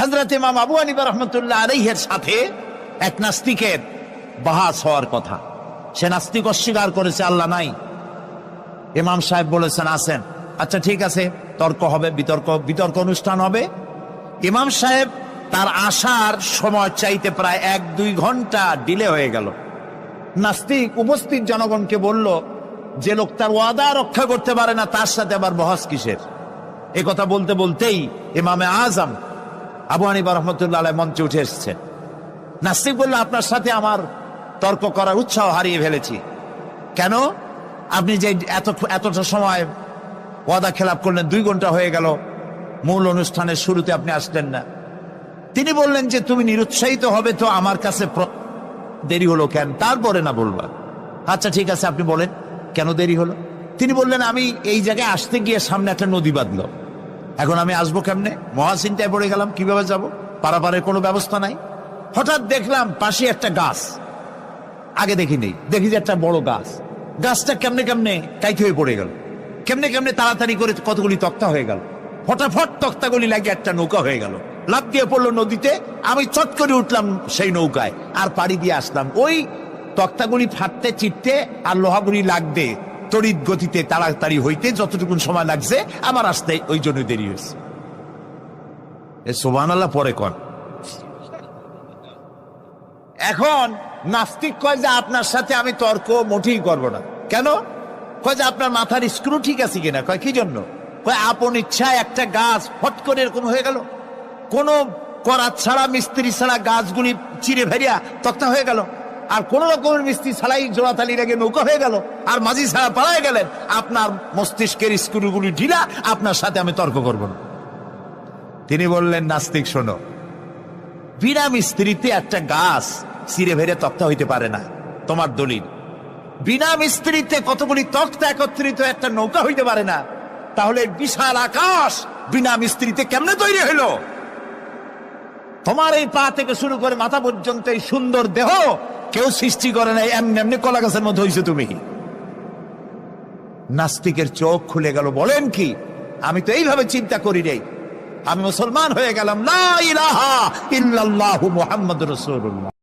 হজরত ইমাম আবু আনিবা রহমতুল্লাহ আলহের সাথে এক নাস্তিকের বাহাস হওয়ার কথা। সে নাস্তিক অস্বীকার করেছে, আল্লাহ নাই। ইমাম সাহেব বলেছেন, আসেন। আচ্ছা ঠিক আছে, তর্ক হবে, বিতর্ক বিতর্ক অনুষ্ঠান হবে। ইমাম সাহেব তার আসার সময় চাইতে প্রায় এক, দুই ঘণ্টা ডিলে হয়ে গেল। নাস্তিক, উপস্থিত জনগণকে বলল, যে লোক তার ওয়াদা রক্ষা করতে পারে না, তার সাথে আবার বহস কিসের? কথা বলতে বলতেই ইমামে আজম আবু হানিফা রহমতুল্লাহ মঞ্চে উঠে এসছে। নাস্তিক বলল, আপনার সাথে আমার তর্ক করার উৎসাহ হারিয়ে ফেলেছি। কেন? আপনি যে এত, এতটা সময় ওয়াদা খেলাপ করলেন, দুই ঘণ্টা হয়ে গেল, মূল অনুষ্ঠানের শুরুতে আপনি আসলেন না। তিনি বললেন যে, তুমি নিরুৎসাহিত হবে তো আমার কাছে দেরি হলো কেন? তারপরে না বলবা। আচ্ছা ঠিক আছে, আপনি বলেন, কেন দেরি হলো? তিনি বললেন, আমি এই জায়গায় আসতে গিয়ে সামনে একটা নদী বাঁধলো। এখন আমি আসব কেমনে? মহাসিনটায় পড়ে গেলাম, কীভাবে যাব? পারাপারের কোনো ব্যবস্থা নাই। হঠাৎ দেখলাম পাশে একটা গাছ। আগে দেখিনি। দেখি যে একটা বড় গাছ। গাছটা কেমনে কেমনে কাইতে হয়ে পড়ে গেল। কেমনে কেমনে তাড়াতাড়ি করে কতগুলি তক্তা হয়ে গেল। ফটাফট তক্তাগুলি লাগে একটা নৌকা হয়ে গেল। লাভ দিয়ে পড়ল নদীতে। আমি চট করে উঠলাম সেই নৌকায়। আর পাড়ি দিয়ে আসলাম। ওই তক্তাগুলি ফাটতে, চিটতে আর লোহাগুলি লাগবে তড়িৎ গতিতে তাড়াতাড়ি হইতে যতটুকুন সময় লাগছে আমার আসতে ওই জন্য দেরি হয়েছে। সোবান আল্লাহ পরে কন। এখন নাস্তিক কয় যে, আপনার সাথে আমি তর্ক মোটেই করব না। কেন? কয় যে, আপনার মাথার স্ক্রু ঠিক আছে কিনা? কয়, কি জন্য? কয়, আপন ইচ্ছায় একটা গাছ ফট করে এরকম হয়ে গেল। কোন করাত ছাড়া, মিস্ত্রি ছাড়া গাছগুলি চিরে ভেরিয়া তক্তা হয়ে গেল। আর কোন রকমের মিস্ত্রি ছাড়াই জোড়াতালি রেগে নৌকা হয়ে গেল। আর মাঝি ছাড়া পালায় গেলেন। আপনার মস্তিষ্কের স্ক্রুগুলি ঢিলা, আপনার সাথে আমি তর্ক করব না। তিনি বললেন, নাস্তিক, শোনো। বিনা মিস্ত্রিতে একটা গাছ সিরে ভেরে তক্তা হইতে পারে না। তোমার দলিল। বিনা মিস্ত্রিতে কতগুলি তক্তা একত্রিত একটা নৌকা হইতে পারে না। তাহলে বিশাল আকাশ বিনা মিস্ত্রিতে কেমনে তৈরি হইল? তোমার এই পা থেকে শুরু করে মাথা পর্যন্ত এই সুন্দর দেহ কেউ সৃষ্টি করে নাই, এমনি এমনি কলা গাছের মধ্যে হয়েছে তুমি। নাস্তিকের চোখ খুলে গেল, বলেন কি, আমি তো এইভাবে চিন্তা করি রে আমি মুসলমান হয়ে গেলাম না ইলাহা ইল্লাল্লাহু মুহাম্মাদুর রাসূলুল্লাহ।